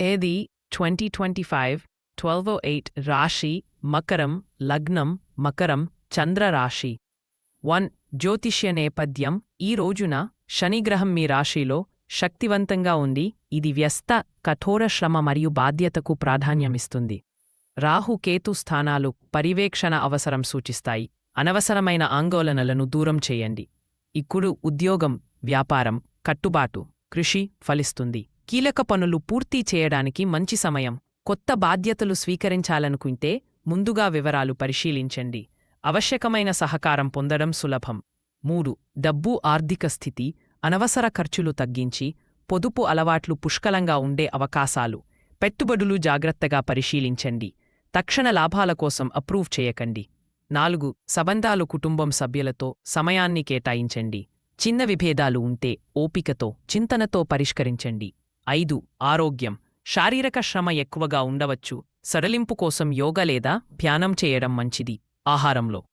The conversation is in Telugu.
ఏది twenty twenty five twelve eight రాశి మకరం లగ్నం మకరం చంద్రరాశి. వన్ జ్యోతిష్య నేపథ్యం. ఈ రోజున శనిగ్రహం మీ రాశిలో శక్తివంతంగా ఉంది. ఇది వ్యస్త కఠోర శ్రమ మరియు బాధ్యతకు ప్రాధాన్యమిస్తుంది. రాహు కేతు స్థానాలు పర్యవేక్షణ అవసరం సూచిస్తాయి. అనవసరమైన ఆందోళనలను దూరం చేయండి. ఇక్కుడు ఉద్యోగం వ్యాపారం కట్టుబాటు కృషి ఫలిస్తుంది. కీలక పనులు పూర్తి చేయడానికి మంచి సమయం. కొత్త బాధ్యతలు స్వీకరించాలనుకుంటే ముందుగా వివరాలు పరిశీలించండి. అవశ్యకమైన సహకారం పొందడం సులభం. మూడు డబ్బు ఆర్థిక స్థితి అనవసర ఖర్చులు తగ్గించి పొదుపు అలవాట్లు పుష్కలంగా ఉండే అవకాశాలు. పెట్టుబడులు జాగ్రత్తగా పరిశీలించండి. తక్షణ లాభాల కోసం అప్రూవ్ చేయకండి. నాలుగు సంబంధాలు కుటుంబం సభ్యులతో సమయాన్ని కేటాయించండి. చిన్న విభేదాలు ఉంటే ఓపికతో చింతనతో పరిష్కరించండి. ఐదు ఆరోగ్యం. శారీరక శ్రమ ఎక్కువగా ఉండవచ్చు. సడలింపు కోసం యోగ లేదా ధ్యానం చేయడం మంచిది. ఆహారంలో